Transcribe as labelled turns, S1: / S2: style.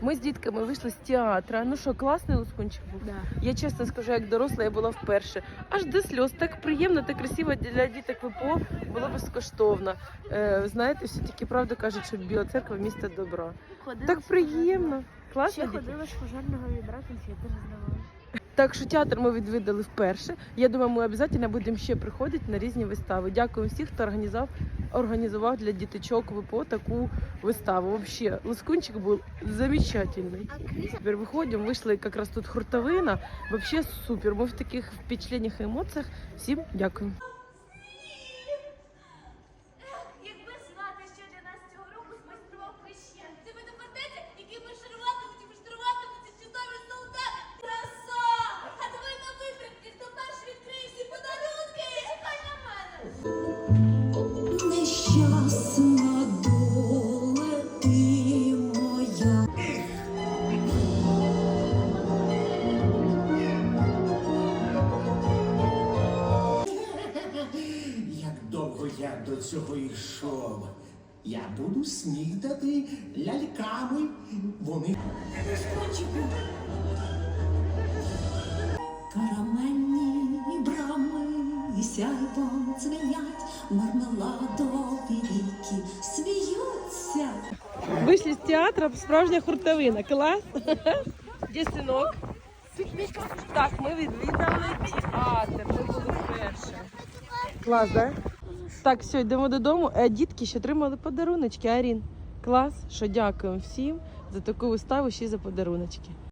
S1: Ми з дітками вийшли з театра. Ну що, класний лускунчик був?
S2: Да.
S1: Я чесно скажу, як доросла, я була вперше. Аж до сльоз. Так приємно, так красиво для діток ВПО було безкоштовно. Е, знаєте, все таки правду кажуть, що Біла церква місто добра.
S2: Ходила
S1: Так приємно. Класно.
S2: Ще ходила з пожарного відра, конфети роздавала.
S1: Так що театр ми відвідали вперше. Я думаю, ми обов'язково будемо ще приходити на різні вистави. Дякую всім, хто організував, організував для діточок ВПО таку виставу. Вообще, Лускунчик був замечательний.
S2: А Кріса
S1: Теперь выходим, вышла как раз тут хуртовина. Вообще супер. Мы в таких впечатлениях и эмоциях. Всім дякую.
S3: Я до цього йшов. Я буду снідати ляльками. Вони
S4: Карамельні брами сяйвом дзвенять, мармеладові ріки сміються.
S1: Вийшли з театру, справжня хуртовина. Клас. Де синок? Так, ми відвідали театр. Ми були вперше. Клас, так? Так, все, йдемо додому. Е, Дітки ще отримали подаруночки. Арін, клас, що дякуємо всім за таку виставу, ще за подаруночки.